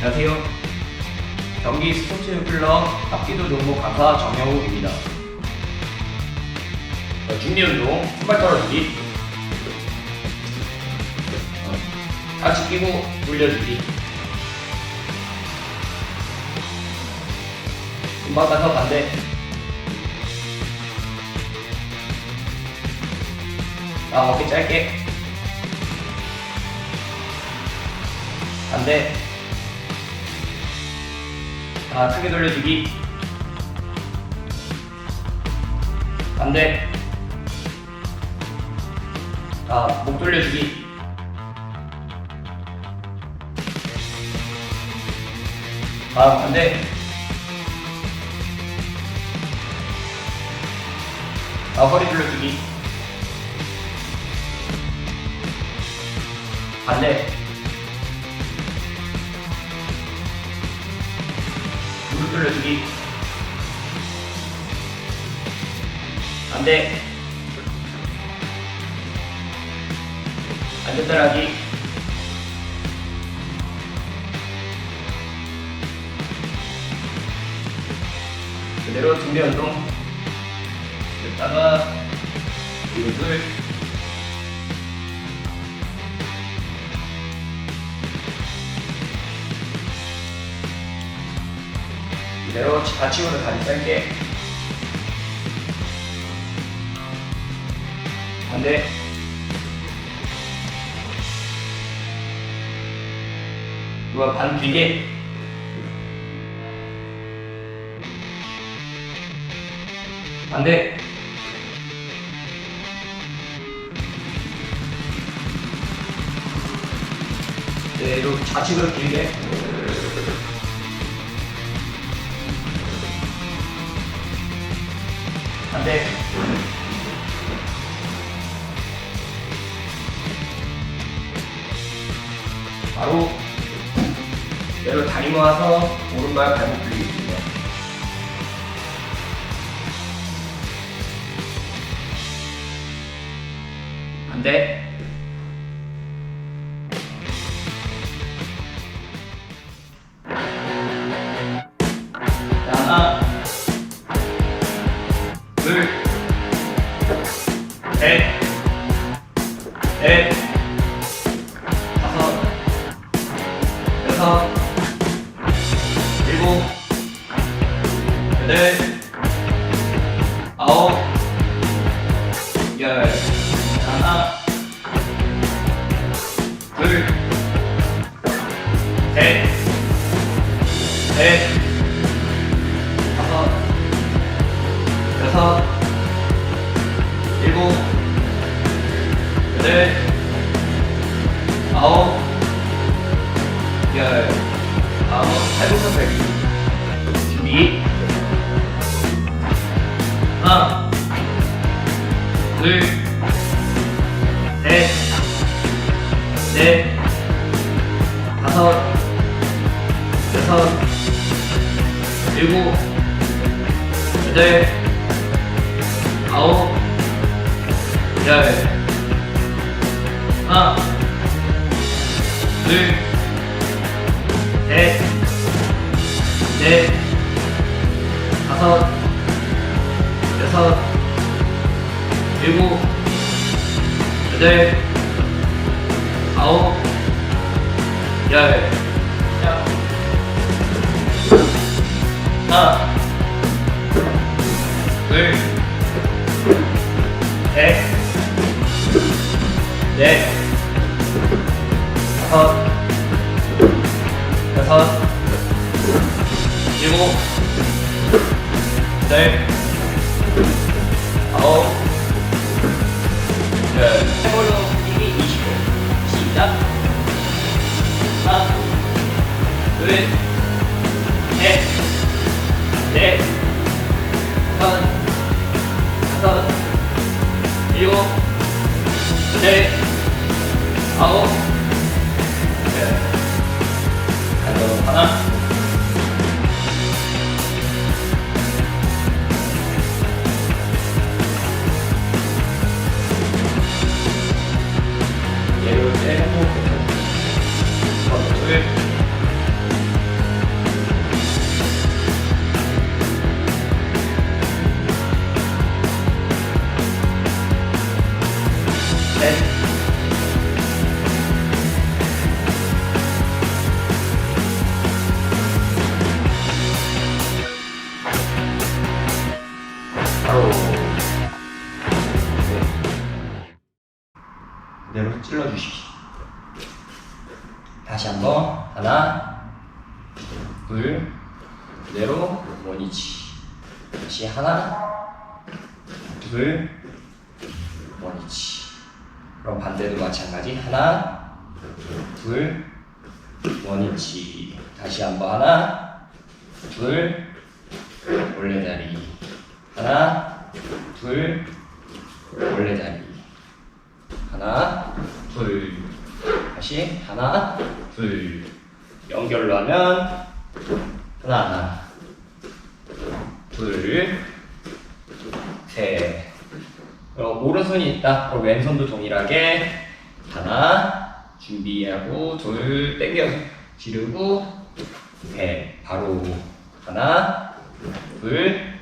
안녕하세요. 경기 스포츠 클럽 합기도 종목 강사 정영욱입니다. 어, 중리 운동, 손발 떨어주기, 어, 같이 끼고 돌려주기, 금방 가서 반대, 아 어깨 짧게, 반대, 아, 크게 돌려주기. 반대. 아, 목 돌려주기. 아, 반대. 아, 허리 돌려주기. 반대. 돌려주기. 반대. 안전 따라하기. 그대로 등대 운동. 됐다가 둘. 이대로 좌측으로 다리 짧게. 반대 이거 반 길게? 반대 이대로 좌측으로 길게 반대 바로 내로 다리 모아서 오른발 발목 풀리겠습니 여덟, 아홉, 열. 하나, 둘, 셋, 넷, 다섯, 여섯, 일곱, 여덟, 아홉, 열, 아홉, 팔굽혀 펴기. 하나, 둘, 셋, 넷, 여덟, 아홉, 열. 자. 하나, 둘, 셋, 넷, 다섯, 여섯, 일곱, 여덟, 아홉, 아 그대로 찔러 주십시오. 다시 한번 하나, 둘, 그대로 원위치. 다시 하나, 둘, 원위치. 그럼 반대도 마찬가지 하나, 둘, 원위치. 다시 한번 하나, 둘, 올레다리. 하나, 둘, 올레다리. 하나, 둘. 다시 하나, 둘. 연결로 하면 하나, 둘, 셋. 그럼 오른손이 있다. 그럼 왼손도 동일하게 하나 준비하고 둘 땡겨 지르고 셋 바로 하나 둘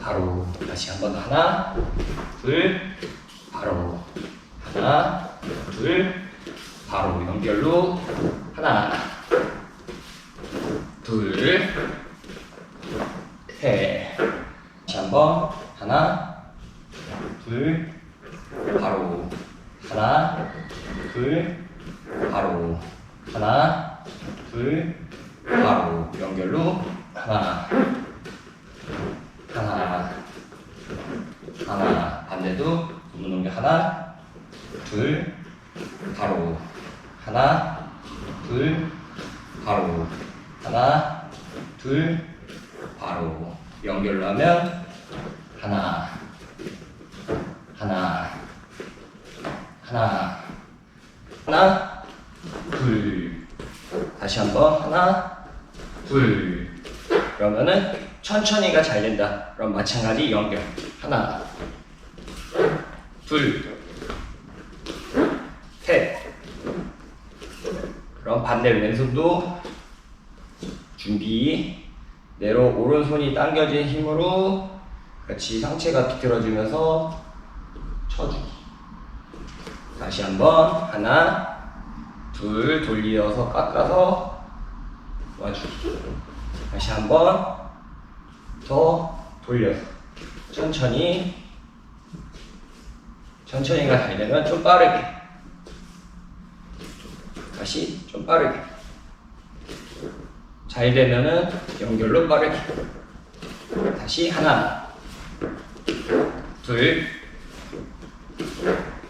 바로 다시 한번더 하나 둘 바로 하나 둘 바로 연결로 하나 둘셋. 다시 한번 하나 둘, 바로, 하나, 둘, 바로, 하나, 둘, 바로, 연결로, 하나, 하나, 하나, 반대도, 두분 넘겨, 하나, 둘, 바로, 하나, 둘, 바로, 하나, 둘, 바로, 연결로 하면, 하나, 하나, 하나, 하나, 둘. 다시 한번 하나, 둘. 그러면은 천천히가 잘 된다. 그럼 마찬가지 연결. 하나, 둘, 셋. 그럼 반대 왼손도 준비. 내로 오른손이 당겨진 힘으로 같이 상체가 비틀어지면서 쳐주기. 다시 한번 하나, 둘 돌려서 깎아서 와주기. 다시 한번 더 돌려서 천천히 천천히가 잘 되면 좀 빠르게 다시 좀 빠르게 잘 되면은 연결로 빠르게 다시 하나 둘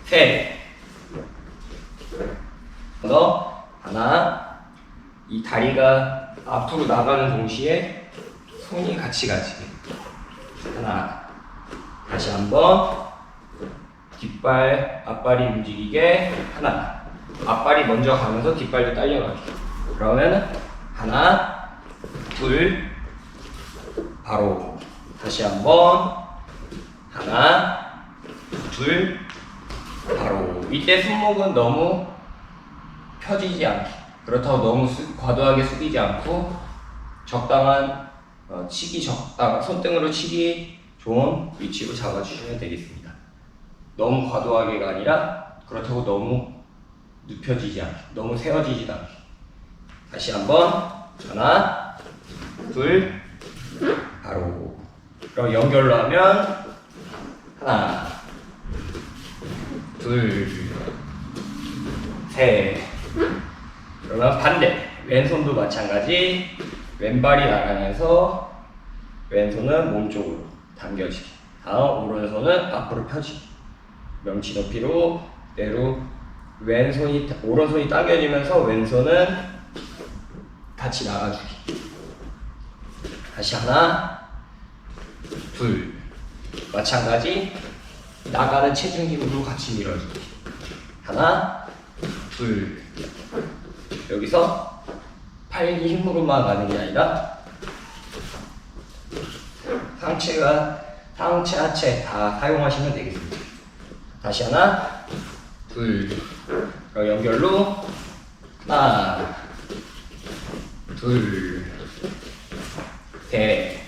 셋. 더 하나. 이 다리가 앞으로 나가는 동시에 손이 같이 가지. 하나. 다시 한 번 뒷발, 앞발이 움직이게 하나. 앞발이 먼저 가면서 뒷발도 딸려가게. 그러면 하나, 둘, 바로 다시 한 번 하나, 둘, 바로 이때 손목은 너무 펴지지 않게 그렇다고 너무 수- 과도하게 숙이지 않고 적당한 어, 치기 적당 손등으로 치기 좋은 위치로 잡아주시면 되겠습니다. 너무 과도하게가 아니라 그렇다고 너무 눕혀지지 않게 너무 세워지지 않게 다시 한번 하나 둘 바로 그럼 연결로 하면 하나 둘, 셋. 그러면 반대. 왼손도 마찬가지. 왼발이 나가면서 왼손은 몸 쪽으로 당겨지기. 다음 오른손은 앞으로 펴지기. 명치 높이로 내로 왼손이 오른손이 당겨지면서 왼손은 같이 나가주기. 다시 하나, 둘. 마찬가지 나가는 체중 힘으로 같이 밀어주기. 하나, 둘. 여기서 팔 힘으로만 가는 게 아니라 상체가 상체, 하체 다 사용하시면 되겠습니다. 다시 하나, 둘. 그럼 연결로 하나, 둘, 셋.